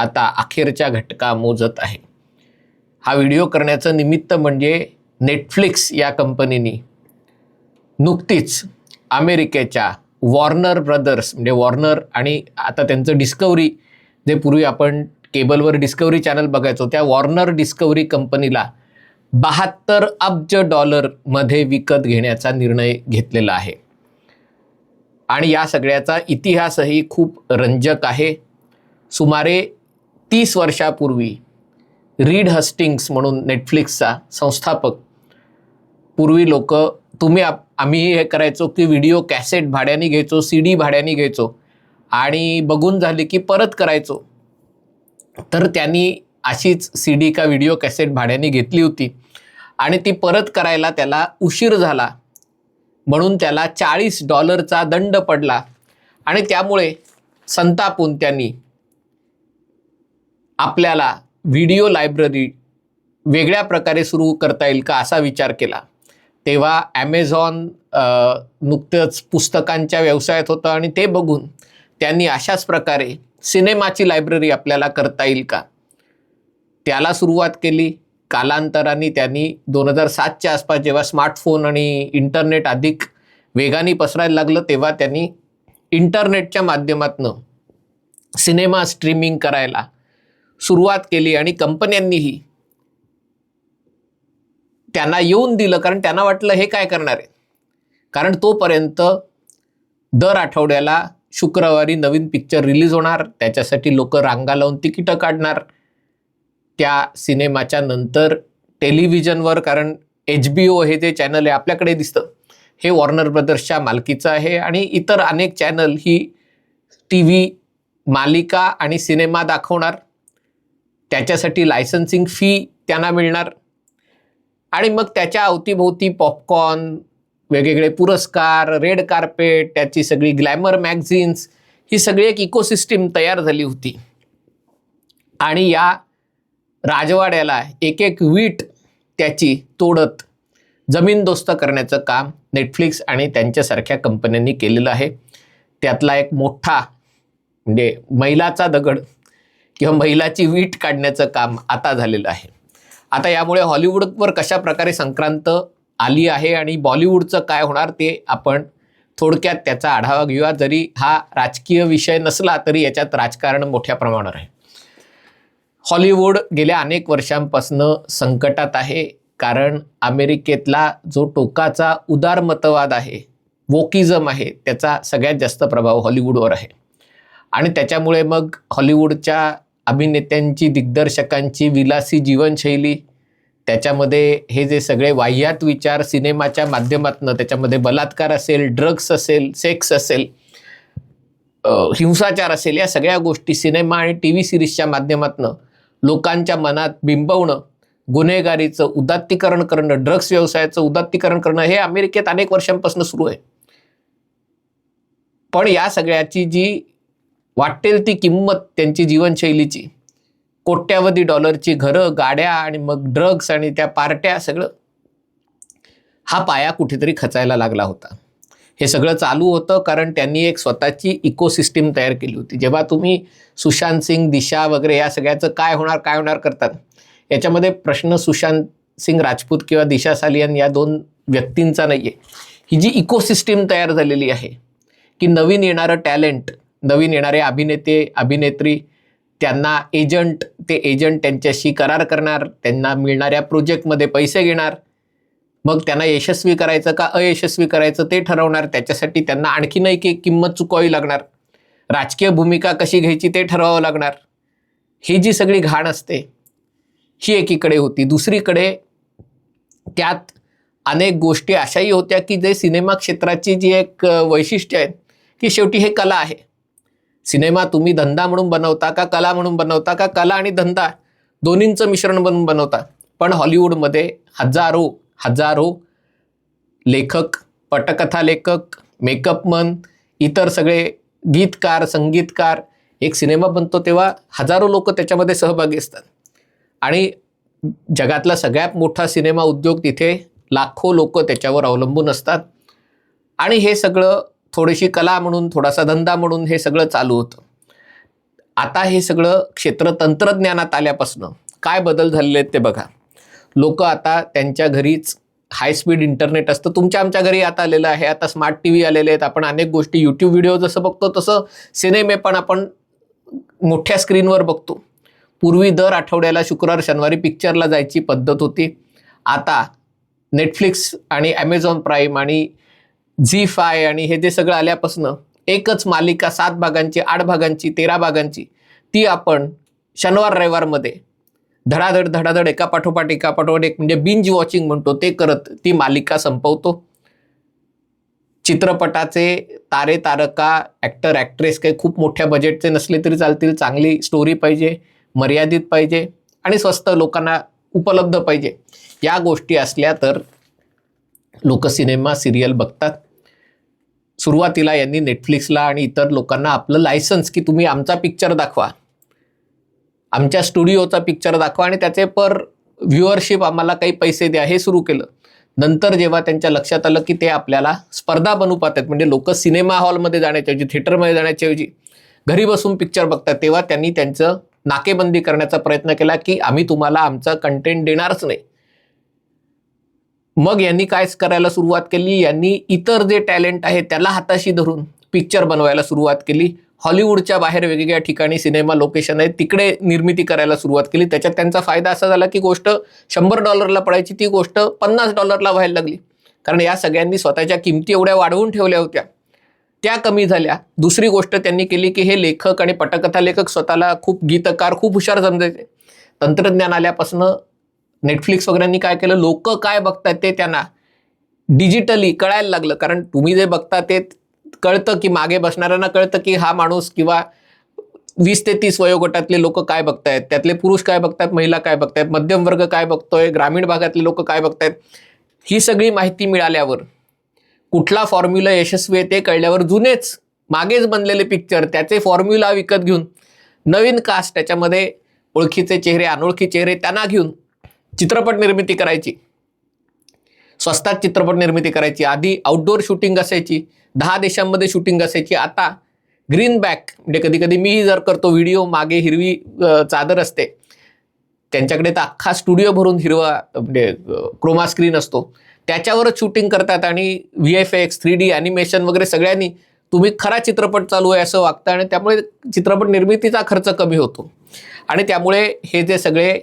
आता अखेरच्या घटका मोजत आहे. हा व्हिडिओ करण्याचं निमित्त म्हणजे नेटफ्लिक्स या कंपनीनी नुकतीच अमेरिकेच्या वॉर्नर ब्रदर्स म्हणजे वॉर्नर आणि आता त्यांचं डिस्कवरी जे पूर्वी आपण केबलवर डिस्कवरी चॅनल बघायचो त्या वॉर्नर डिस्कवरी कंपनीला बहात्तर अब्ज डॉलरमध्ये विकत घेण्याचा निर्णय घेतलेला आहे. आणि या सगळ्याचा इतिहासही खूप रंजक आहे. सुमारे तीस वर्षापूर्वी रीड हस्टिंग्स म्हणून नेटफ्लिक्सचा संस्थापक पूर्वी लोक तुम्ही आप आम्ही हे करायचो की व्हिडिओ कॅसेट भाड्याने घ्यायचो सी डी भाड्याने घ्यायचो आणि बघून झाली की परत करायचो. तर त्यांनी अशीच सी डी का व्हिडिओ कॅसेट भाड्याने घेतली होती आणि ती परत करायला त्याला उशीर झाला. म्हणून त्याला चाळीस डॉलरचा दंड पडला आणि त्यामुळे संतापून त्यांनी आपल्याला व्हिडिओ लायब्ररी वेगळ्या प्रकारे सुरू करता येईल का असा विचार केला. तेव्हा ॲमेझॉन नुकतंच पुस्तकांच्या व्यवसायात होतं आणि ते बघून त्यांनी अशाच प्रकारे सिनेमाची लायब्ररी आपल्याला करता येईल का. त्याला सुरुवात केली. कालांतराने त्यांनी दोन हजार सातच्या आसपास जेव्हा स्मार्टफोन आणि इंटरनेट अधिक वेगाने पसरायला लागलं तेव्हा त्यांनी इंटरनेटच्या माध्यमातनं सिनेमा स्ट्रीमिंग करायला सुरुवात केली आणि कंपन्यांनीही त्यांना येऊन दिलं कारण त्यांना वाटलं हे काय करणार आहे? कारण तोपर्यंत दर आठवड्याला शुक्रवारी नवीन पिक्चर रिलीज होणार त्याच्यासाठी लोक रांगा लावून तिकीटं काढणार. त्या सिनेमाच्या नंतर टेलिव्हिजनवर कारण एच बी ओ हे जे चॅनल आहे आपल्याकडे दिसतं हे वॉर्नर ब्रदर्सच्या मालकीचं आहे आणि इतर अनेक चॅनल ही टी व्ही मालिका आणि सिनेमा दाखवणार. त्याच्यासाठी लायसन्सिंग फी त्यांना मिळणार. आणि मग त्याच्या अवतीभोवती पॉपकॉर्न वेगवेगळे पुरस्कार रेड कार्पेट त्याची सगळी ग्लॅमर मॅगझिन्स ही सगळी एक इकोसिस्टीम तयार झाली होती. आणि या राजवाड्याला एक एक वीट त्याची तोडत जमीनदोस्त करण्याचं काम नेटफ्लिक्स आणि त्यांच्यासारख्या कंपन्यांनी केलेलं आहे. त्यातला एक मोठा म्हणजे मैलाचा दगड किंवा महिलाची वीट काढण्याचं काम आता झालेलं आहे. आता यामुळे हॉलिवूडवर कशा प्रकारे संक्रांत आली आहे आणि बॉलिवूडचं काय होणार ते आपण थोडक्यात त्याचा आढावा घेऊया. जरी हा राजकीय विषय नसला तरी याच्यात राजकारण मोठ्या प्रमाणावर आहे. हॉलिवूड गेल्या अनेक वर्षांपासून संकटात आहे. कारण अमेरिकेतला जो टोकाचा उदारमतवाद आहे वोकिझम आहे त्याचा सगळ्यात जास्त प्रभाव हॉलिवूडवर आहे. आणि त्याच्यामुळे मग हॉलिवूडच्या अभिनेत्यांची दिग्दर्शकांची विलासी जीवनशैली त्याच्यामध्ये हे जे सगळे वाह्यात विचार सिनेमाच्या माध्यमातून त्याच्यामध्ये बलात्कार असेल ड्रग्स असेल सेक्स असेल हिंसाचार असेल या सगळ्या गोष्टी सिनेमा आणि टी व्ही सिरीजच्या माध्यमातून लोकांच्या मनात बिंबवणं गुन्हेगारीचं उदात्तीकरण करणं ड्रग्स व्यवसायाचं उदात्तीकरण करणं हे अमेरिकेत अनेक वर्षांपासून सुरू आहे. पण या सगळ्याची जी वाटेल ती किंमत त्यांची जीवनशैलीची. कोट्यावधी डॉलरची घरं गाड्या आणि मग ड्रग्स आणि त्या पार्ट्या सगळं हा पाया कुठेतरी खचायला लागला होता. हे सगळं चालू होतं कारण त्यांनी एक स्वतःची इकोसिस्टीम तयार केली होती. जेव्हा तुम्ही सुशांत सिंग दिशा वगैरे या सगळ्याचं काय होणार काय होणार करतात याच्यामध्ये प्रश्न सुशांत सिंग राजपूत किंवा दिशा सालियन या दोन व्यक्तींचा नाही आहे ही जी इकोसिस्टीम तयार झालेली आहे की नवीन येणारं टॅलेंट नवीन येणारे अभिनेते अभिनेत्री त्यांना एजंट ते एजंट त्यांच्याशी करार करणार त्यांना मिळणाऱ्या प्रोजेक्टमध्ये पैसे घेणार. मग त्यांना यशस्वी करायचं का अयशस्वी करायचं ते ठरवणार. त्याच्यासाठी त्यांना आणखीन एक किंमत चुकवावी लागणार. राजकीय भूमिका कशी घ्यायची ते ठरवावं लागणार. ही जी सगळी घाण असते ही एकीकडे होती. दुसरीकडे त्यात अनेक गोष्टी अशाही होत्या की जे सिनेमा क्षेत्राची जी एक वैशिष्ट्य आहेत की शेवटी हे कला आहे. सिनेमा तुम्ही धंदा म्हणून बनवता का कला म्हणून बनवता का कला आणि धंदा? दोन्हींचं मिश्रण बनवून बनवता. पण हॉलिवूडमध्ये हजारो हजारो लेखक पटकथा लेखक मेकअपमन इतर सगळे गीतकार संगीतकार एक सिनेमा बनतो तेव्हा हजारो लोक त्याच्यामध्ये सहभागी असतात. आणि जगातला सगळ्यात मोठा सिनेमा उद्योग तिथे लाखो लोक त्याच्यावर अवलंबून असतात. आणि हे सगळं थोडीशी कला म्हणून थोडासा धंदा म्हणून हे सगळं चालू होतं. आता हे सगळं क्षेत्र तंत्रज्ञानात आल्यापासनं काय बदल झालेले आहेत ते बघा. लोक आता त्यांच्या घरीच हाय स्पीड इंटरनेट असतं. तुमच्या आमच्या घरी आता आलेलं आहे. आता स्मार्ट टी व्ही आलेले आहेत. आपण अनेक गोष्टी यूट्यूब व्हिडिओ जसं बघतो तसं सिनेमे पण आपण मोठ्या स्क्रीनवर बघतो. पूर्वी दर आठवड्याला शुक्रवार शनिवारी पिक्चरला जायची पद्धत होती. आता नेटफ्लिक्स आणि ॲमेझॉन प्राईम आणि झी फाय आणि हे जे सगळं आल्यापासनं एकच मालिका सात भागांची आठ भागांची तेरा भागांची ती आपण शनिवार रविवारमध्ये धडाधड धडाधड एका पाठोपाठ एका पाठोपाठ एक म्हणजे बिंज वॉचिंग म्हणतो ते करत ती मालिका संपवतो. चित्रपटाचे तारे तारका ॲक्टर ॲक्ट्रेस काही खूप मोठ्या बजेटचे नसले तरी चालतील चांगली स्टोरी पाहिजे मर्यादित पाहिजे आणि स्वस्त लोकांना उपलब्ध पाहिजे. या गोष्टी असल्या तर लोक सिनेमा सिरियल बघतात. सुरुवातीला यांनी नेटफ्लिक्सला आणि इतर लोकांना आपलं लायसन्स की तुम्ही आमचा पिक्चर दाखवा. आमच्या स्टुडिओचा पिक्चर दाखवा आणि त्याचे पर व्ह्युअरशिप आम्हाला काही पैसे द्या हे सुरू केलं. नंतर जेव्हा त्यांच्या लक्षात आलं की ते आपल्याला स्पर्धा बनू पाहतात म्हणजे लोक सिनेमा हॉलमध्ये जाण्याच्याऐवजी थिएटरमध्ये जाण्याच्याऐवजी घरी बसून पिक्चर बघतात तेव्हा त्यांनी त्यांचं नाकेबंदी करण्याचा प्रयत्न केला की आम्ही तुम्हाला आमचा कंटेंट देणारच नाही. मग यांनी काय करायला सुरुवात केली? यांनी इतर जे टॅलेंट आहे त्याला हाताशी धरून पिक्चर बनवायला सुरुवात केली. हॉलिवूडच्या बाहेर वेगवेगळ्या ठिकाणी सिनेमा लोकेशन आहेत तिकडे निर्मिती करायला सुरुवात केली. त्याच्यात त्यांचा फायदा असा झाला की गोष्ट शंभर डॉलरला पडायची ती गोष्ट पन्नास डॉलरला व्हायला लागली. कारण या सगळ्यांनी स्वतःच्या किमती एवढ्या वाढवून ठेवल्या होत्या. त्या कमी झाल्या. दुसरी गोष्ट त्यांनी केली की हे लेखक आणि पटकथा लेखक स्वतःला खूप गीतकार खूप हुशार समजायचे. तंत्रज्ञान आल्यापासून नेटफ्लिक्स वगैरेंनी काय केलं? लोक काय बघतात ते त्यांना? डिजिटली कळायला लागलं. कारण तुम्ही जे बघता ते कळतं की मागे बसणाऱ्यांना कळतं की हा माणूस किंवा वीस ते तीस वयोगटातले लोक काय बघतायत? त्यातले पुरुष काय बघतायत? महिला काय बघतायत? मध्यम वर्ग काय बघतोय? ग्रामीण भागातले लोक काय बघतायत? ही सगळी माहिती मिळाल्यावर कुठला फॉर्म्युला यशस्वी आहे ते कळल्यावर जुनेच मागेच बनलेले पिक्चर त्याचे फॉर्म्युला विकत घेऊन नवीन कास्ट त्याच्यामध्ये ओळखीचे चेहरे अनोळखी चेहरे त्यांना घेऊन चित्रपट निर्मिती करायची. स्वस्तात चित्रपट निर्मिती करायची. आधी आउटडोअर शूटिंग असायची. दहा देशांमध्ये शूटिंग असायची. आता ग्रीन बॅक म्हणजे कधी कधी मीही जर करतो व्हिडिओ मागे हिरवी चादर असते. त्यांच्याकडे तर अख्खा स्टुडिओ भरून हिरवा म्हणजे क्रोमा स्क्रीन असतो. त्याच्यावरच शूटिंग करतात आणि V F X three D animation वगैरे सगळ्यांनी तुम्ही खरा चित्रपट चालू आहे असं वागतं आणि त्यामुळे चित्रपट निर्मितीचा खर्च कमी होतो. आणि त्यामुळे हे जे सगळे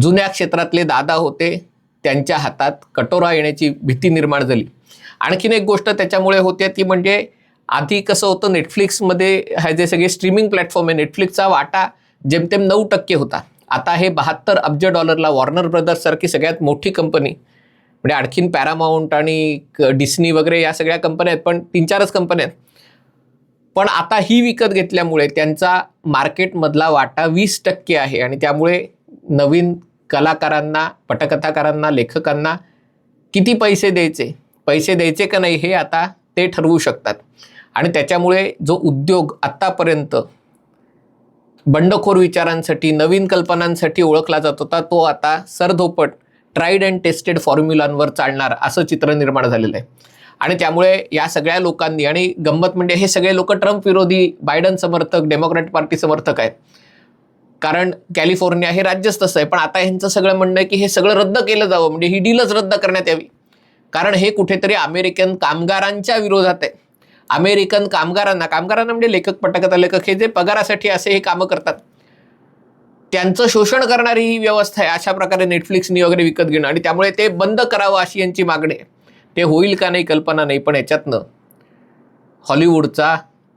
जुन्या क्षेत्रातले दादा होते त्यांच्या हातात कटोरा येण्याची भीती निर्माण झाली. आणखीन एक गोष्ट त्याच्यामुळे होते ती म्हणजे आधी कसं होतं नेटफ्लिक्समध्ये हे जे सगळे स्ट्रीमिंग प्लॅटफॉर्म आहे नेटफ्लिक्सचा वाटा जेमतेम नऊ टक्के होता. आता हे बहात्तर अब्ज डॉलरला वॉर्नर ब्रदर्स सारखी सगळ्यात मोठी कंपनी म्हणजे आणखीन पॅरामाऊंट आणि क- डिस्नी वगैरे या सगळ्या कंपन्या आहेत पण तीन चारच कंपन्या आहेत. पण आता ही विकत घेतल्यामुळे त्यांचा मार्केटमधला वाटा वीस टक्के आहे आणि त्यामुळे नवीन कलाकारांना पटकथाकारांना लेखकांना किती पैसे द्यायचे? पैसे द्यायचे का नाही हे आता ते ठरवू शकतात. आणि त्याच्यामुळे जो उद्योग आत्तापर्यंत बंडखोर विचारांसाठी नवीन कल्पनांसाठी ओळखला जात होता तो आता सरधोपट ट्राईड अँड टेस्टेड फॉर्म्युलांवर चालणार असं चित्र निर्माण झालेलं आहे. आणि त्यामुळे या सगळ्या लोकांनी आणि गंमत म्हणजे हे सगळे लोक ट्रम्प विरोधी बायडन समर्थक डेमोक्रॅट पार्टी समर्थक आहेत. कारण कॅलिफोर्निया हे राज्यच तसं आहे पण आता ह्यांचं सगळं म्हणणं आहे की हे सगळं रद्द केलं जावं म्हणजे ही डीलच रद्द करण्यात यावी. कारण हे कुठेतरी अमेरिकन कामगारांच्या विरोधात आहे. अमेरिकन कामगारांना कामगारांना म्हणजे लेखक पटकथा लेखक हे जे पगारासाठी असे हे कामं करतात. त्यांचं शोषण करणारी ही व्यवस्था आहे अशा प्रकारे नेटफ्लिक्सनी वगैरे विकत घेणं आणि त्यामुळे ते बंद करावं अशी यांची मागणी आहे. ते होईल का नाही कल्पना नाही पण याच्यातनं हॉलिवूडचा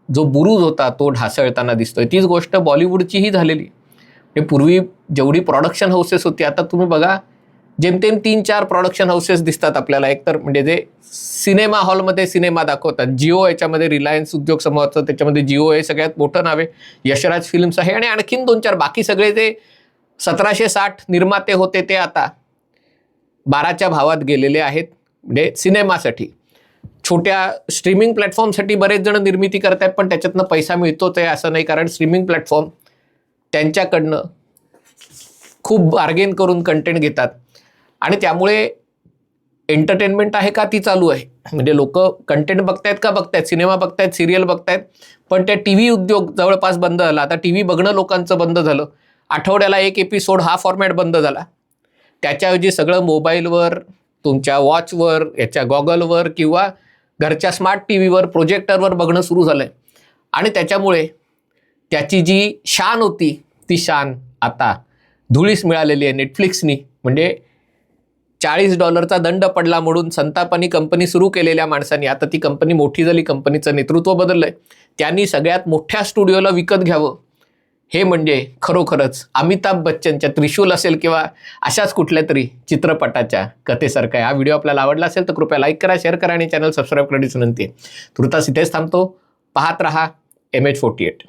जो बुरुज होता तो ढासळताना दिसतोय. तीच गोष्ट बॉलिवूडचीही झालेली हे पूर्वी जेवढी प्रोडक्शन हाऊसेस होती आता तुम्ही बघा जेमतेम तीन चार प्रोडक्शन हाऊसेस दिसतात आपल्याला. एकतर म्हणजे जे सिनेमा हॉलमध्ये सिनेमा दाखवतात. जिओ याच्यामध्ये रिलायन्स उद्योग समूहाचं त्याच्यामध्ये जिओ हे सगळ्यात मोठं नाव आहे. यशराज फिल्म्स आहे. आणि आणखीन दोन चार बाकी सगळे जे सतराशे साठ निर्माते होते ते आता बाराच्या भावात गेलेले आहेत. म्हणजे सिनेमासाठी. छोट्या स्ट्रीमिंग प्लॅटफॉर्मसाठी बरेच जण निर्मिती करत आहेत पण त्याच्यातनं पैसा मिळतोच आहे असं नाही कारण स्ट्रीमिंग प्लॅटफॉर्म त्यांच्याकडनं खूप बार्गेन करून कंटेंट घेतात. आणि त्यामुळे एंटरटेनमेंट आहे का ती चालू आहे? म्हणजे लोक कंटेंट बघतायत का बघतायत? सिनेमा बघतायत सिरियल बघतायत पण त्या टी व्ही उद्योग जवळपास बंद झाला. आता टी व्ही बघणं लोकांचं बंद झालं. आठवड्याला एक एपिसोड हा फॉर्मॅट बंद झाला. त्याच्याऐवजी सगळं मोबाईलवर तुमच्या वॉचवर याच्या गॉगलवर किंवा घरच्या स्मार्ट टी व्हीवर प्रोजेक्टरवर बघणं सुरू झालं आहे आणि त्याच्यामुळे त्याची जी शान होती ती शान आता धुळीस मिळालेली आहे नेटफ्लिक्सनी म्हणजे चाळीस डॉलरचा दंड पडला म्हणून संतापानी कंपनी सुरू केलेल्या माणसांनी आता ती कंपनी मोठी झाली कंपनीचं नेतृत्व बदललं आहे त्यांनी सगळ्यात मोठ्या स्टुडिओला विकत घ्यावं. हे म्हणजे खरोखरच अमिताभ बच्चनच्या त्रिशूल असेल किंवा अशाच कुठल्या तरी चित्रपटाच्या कथेसारखा आहे. हा व्हिडिओ आपल्याला आवडला असेल तर कृपया लाईक करा शेअर करा आणि चॅनल सबस्क्राईब करण्याची विनंती आहे. तृतास इथेच थांबतो. पाहत रहा एम एच फोर्टी एट